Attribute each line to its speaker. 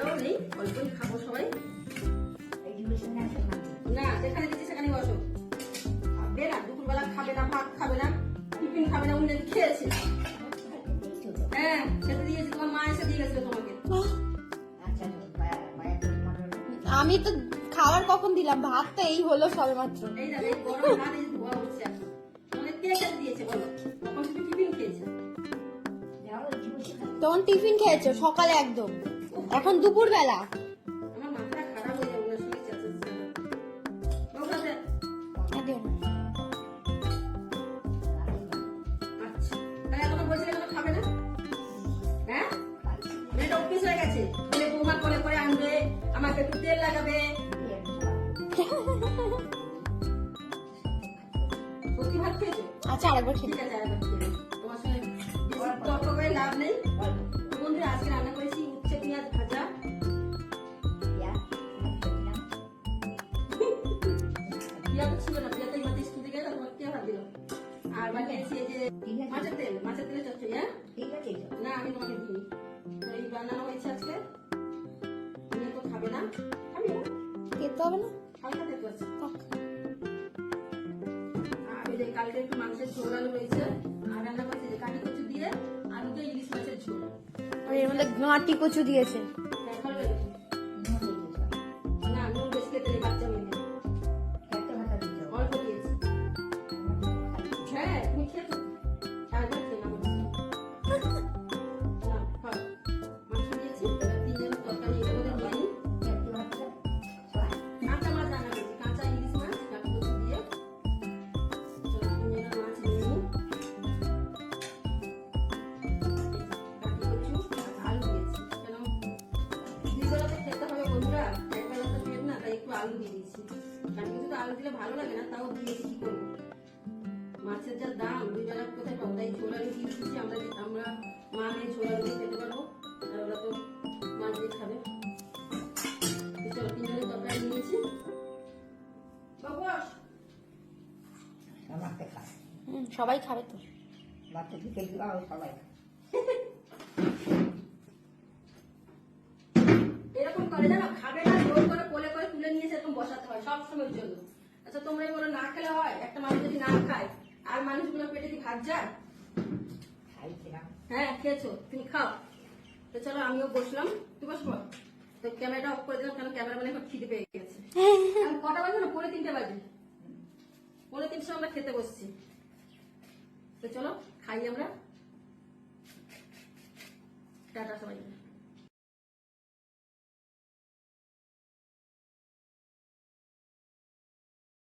Speaker 1: অল্পই খাব সবাই
Speaker 2: না একটা মাঝে
Speaker 1: না যেখানে দিচ্ছি সেখানে বসো। খাবে না দুপুরবেলা খাবে না ভাত খাবে না টিফিন খাবে না উনি খেয়েছে। হ্যাঁ খেতে দিয়েছি তোমার মা এসে দিয়ে গেছিল তোমাকে।
Speaker 2: মায়া মায়া তোমার
Speaker 3: আমি তো খাবার কখন দিলাম? ভাত তো এই হলো সবে মাত্র
Speaker 1: এই গরম ভাত ধোয়া উঠছে এখন। তোমাকে দিয়েছে বলো? তখন টিফিন খেয়েছে।
Speaker 2: যাও এই জিনিসটা
Speaker 3: তখন টিফিন খেয়েছো সকালে একদম। এখন দুপুর বেলা
Speaker 1: হয়ে আচ্ছা। হ্যাঁ? হয়ে আমাকে একটু তেল লাগাবে। সত্যি ভাত খেয়েছো?
Speaker 3: আচ্ছা আরেকবার
Speaker 1: ঠিক আছে আরেকবার তোমার সঙ্গে তর্ক করে লাভ নেই। পিয়া তো ছিল না পিয়া তো মাত্র স্কুল থেকে তোমার কে ভাত দিল? আর বানিয়েছি এই যে মাছের তেল মাছের তেলে চচ্চড়ি হ্যাঁ?
Speaker 2: ঠিক আছে
Speaker 1: না আমি তোমাকে দিই তো এই বানানো হয়েছে আজকে। তুমি তো খাবে না। খাবি?
Speaker 3: খেতে হবে না?
Speaker 1: হালকা
Speaker 3: থাক।
Speaker 1: আর ওই যে কালকে একটু মাংসের ঝোল আলু রয়েছে আর রান্না করেছি যে কাটি কচু দিয়ে আলুতে ইলিশ মাছের ঝোল।
Speaker 3: আর এর মধ্যে গাঁটি কচু দিয়েছে।
Speaker 1: হ্যাঁ, আলু দিয়ে দিয়েছি। কাটি কচু তো আলু দিলে ভালো লাগে না তাও দিয়েছি কি করব? মাছের যা দাম দুই বেলা কোথায় পাবো তাই ছোলা আলু দিয়ে দিচ্ছি আমরা আমরা মা মেয়ে ছোলা আলু দিয়ে খেতে পারব আর ওরা তো মাছ দিয়ে খাবে। চলো তিনজনের তরকারি নিয়েছি। বাবু আস।
Speaker 2: আমাকে
Speaker 3: সবাই খাবে তো।
Speaker 2: বাচ্চা খাও সবাই।
Speaker 1: এরকম করে জানো খাবে না জোর করে কোলে করে তুলে নিয়ে এসে এরকম বসাতে হয় সব সময়ের জন্য। আচ্ছা তোমরাই বলো না খেলে হয়? একটা মানুষ যদি না খায় আর মানুষগুলো পেটে কি ভাত যায়? হ্যাঁ খেয়েছো তুমি খাও। তো চলো আমিও বসলাম। তুই বসবো তো ক্যামেরাটা অফ করে দিলাম কারণ ক্যামেরাম্যান এখন খিদে পেয়ে গেছে। কটা বাজে না? পৌনে তিনটে বাজে। পৌনে তিনটে সময় আমরা খেতে বসছি। তো চলো খাই আমরা। টাটা সবাই